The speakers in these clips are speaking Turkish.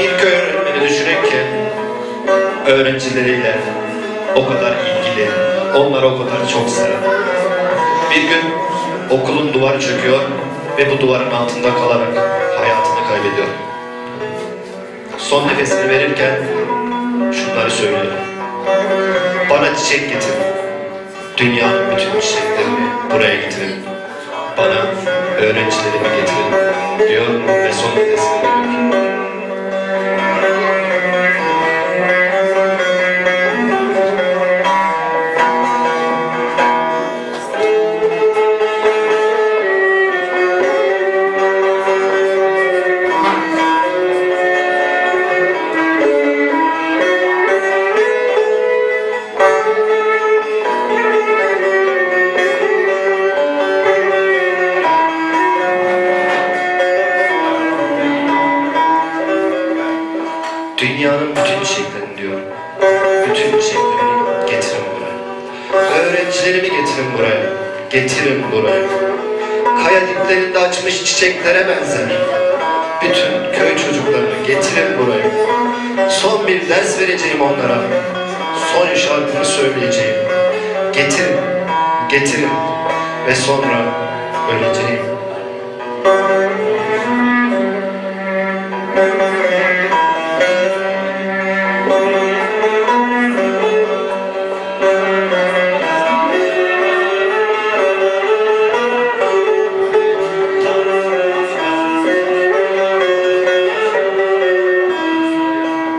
Bir köy öğretmeni düşünün öğrencileriyle o kadar ilgili, onları o kadar çok seven. Bir gün okulun duvarı çöküyor ve bu duvarın altında kalarak hayatını kaybediyor. Son nefesini verirken şunları söylüyor. Bana çiçek getir. Dünyanın bütün çiçeklerini buraya getirin. Bana öğrencilerimi getirin diyor ve son Öğrencilerimi getirin buraya. Getirin buraya. Kaya diplerinde açmış çiçeklere benzer. Bütün köy çocuklarını getirin buraya. Son bir ders vereceğim onlara. Son şarkımı söyleyeceğim. Getirin, getirin ve sonra öleceğim.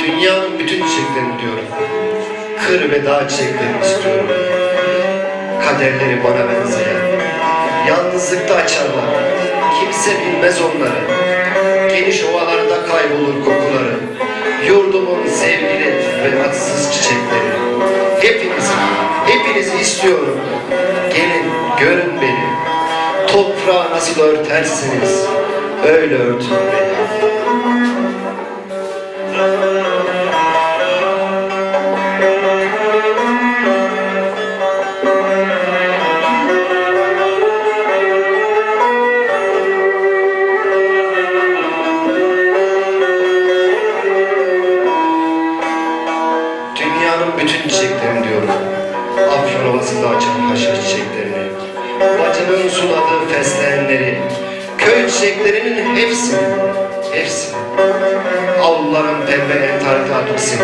Dünyanın bütün çiçeklerini diyorum. Kır ve dağ çiçeklerini istiyorum. Kaderleri bana benzeyen. Yalnızlıkta açarlar. Kimse bilmez onları. Geniş ovalarda kaybolur kokuları. Yurdumun sevgili ve atsız çiçekleri. Hepinizi, hepinizi istiyorum. Gelin, görün beni. Toprağı nasıl örtersiniz, öyle örtün beni. Ovası'nda açan haşhaş çiçeklerini. Bacının suladığı fesleğenleri. Köy çiçeklerinin hepsini. Hepsini. Avluların pembe entarika hepsini.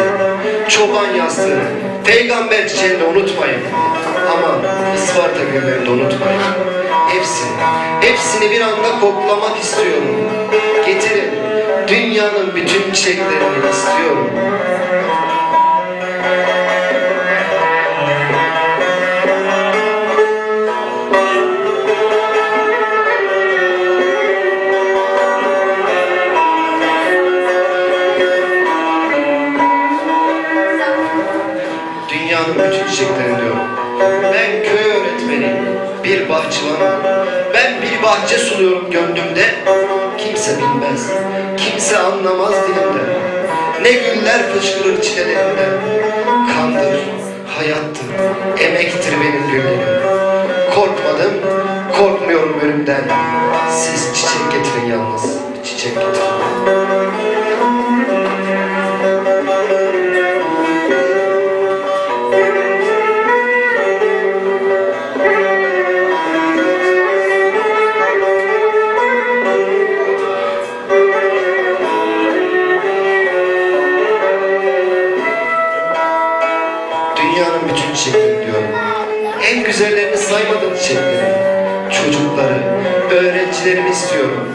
Çoban yastığını. Peygamber çiçeğini unutmayın. Ama Isparta güllerini de unutmayın. Hepsini. Hepsini bir anda koklamak istiyorum. Getirin. Dünyanın bütün çiçeklerini istiyorum. Bütün çiçeklerini diyorum. Ben köy öğretmeniyim, bir bahçıvanım. Ben bir bahçe suluyorum gönlümde. Kimse bilmez, kimse anlamaz dilimde. Ne güller fışkırır çilelerimde. Kandır, hayattır, emektir benim güllerim. Korkmadım, korkmuyorum ölümden. Siz çiçek getirin yalnız, çiçek getirin. En güzellerini saymadım çiçekleri. Çocukları, öğrencilerimi istiyorum.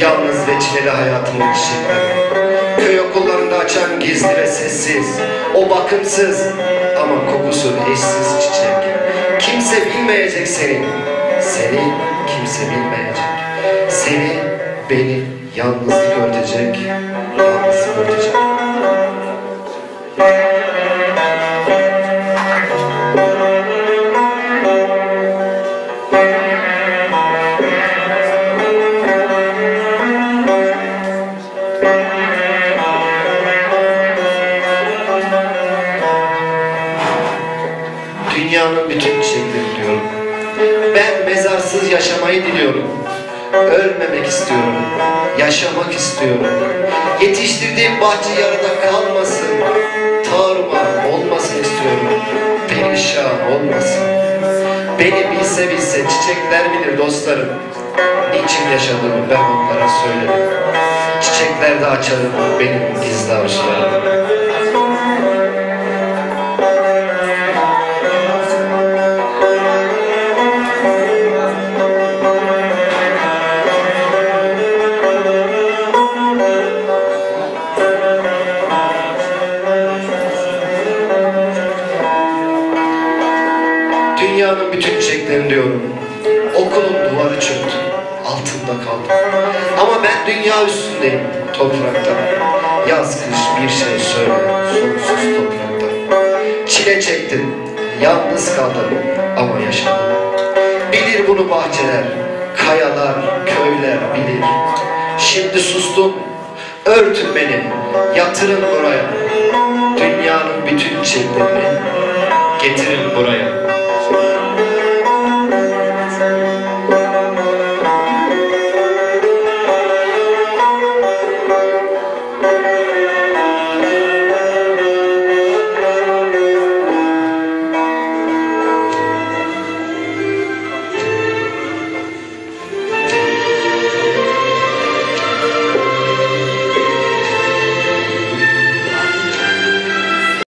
Yalnız ve çileli hayatımın çiçekleri. Köy okullarında açan gizli ve sessiz, o bakımsız ama kokusu eşsiz çiçek. Kimse bilmeyecek seni, seni kimse bilmeyecek. Seni, beni yalnızlık örtecek, yalnızlık örtecek. Mezarsız yaşamayı diliyorum. Ölmemek istiyorum, yaşamak istiyorum. Yetiştirdiğim bahçe yarıda kalmasın, tarumar olmasın istiyorum. Perişan olmasın. Beni bilse bilse çiçekler bilir dostlarım. Niçin yaşadığımı ben onlara söylerim. Çiçeklerde açarım benim gizli arzularımı. Çiçeklerini diyorum. Okulun duvarı çöktü. Altında kaldım. Ama ben dünya üstündeyim. Toprakta. Yaz kış bir şey söyle. Sonsuz toprakta. Çile çektim. Yalnız kaldım. Ama yaşadım. Bilir bunu bahçeler. Kayalar, köyler bilir. Şimdi sustum. Örtün beni. Yatırın buraya. Dünyanın bütün çiçeklerini getirin buraya.